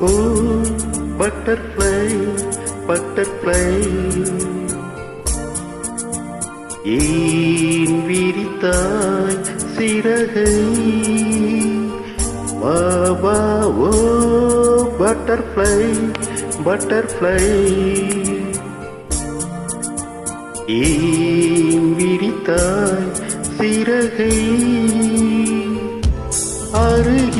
ஓ butterfly butterfly. ஏன் விரித்தாய் சிறகை? பாபா ஓ பட்டர்ஃப்ளை பட்டர்ஃப்ளை. ஏன் விரித்தாய் சிறகை? அருகே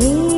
ஏன்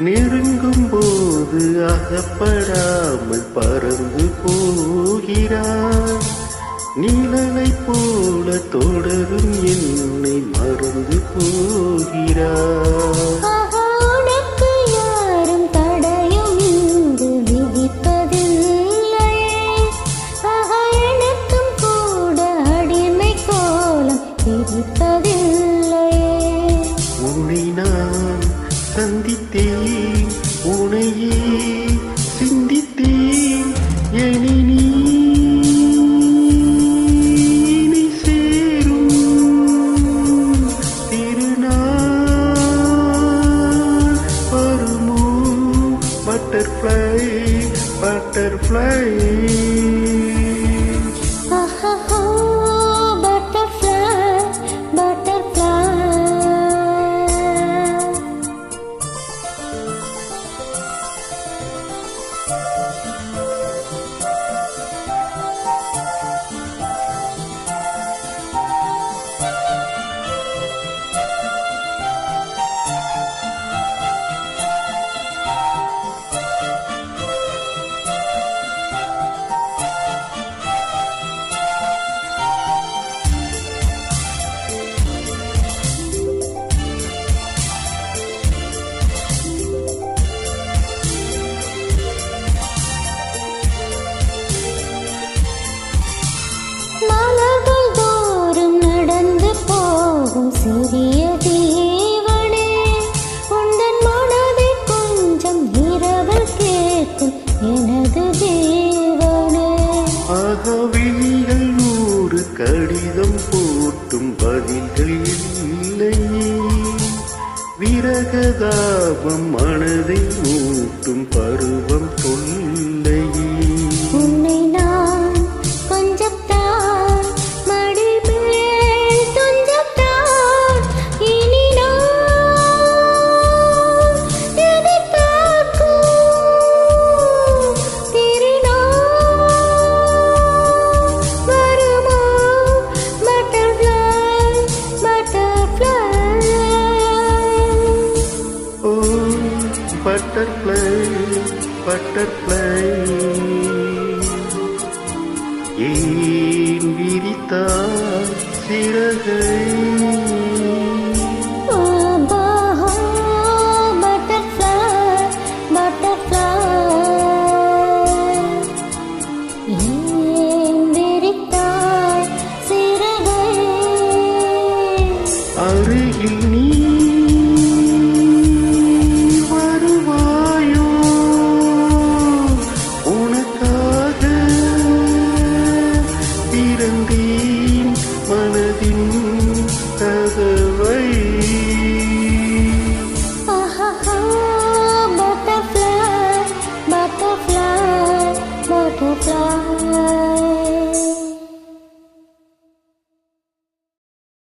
நெருங்கும் போது அகப்படாமல் பறந்து போகிறாய். நிழலை போல தொடரும் என்னை மறந்து போகிறாய். சந்தித்தேன் உனையே. அகவிழிகள் நூறு கடிதம் போட்டும் பதில்கள் இல்லை. விரகதாபம் மனதை மூட்டும் பருவம் தொல்லையே. பட்டர்ஃப்ளை பட்டர்ஃப்ளை ஏன் விரித்தாய்?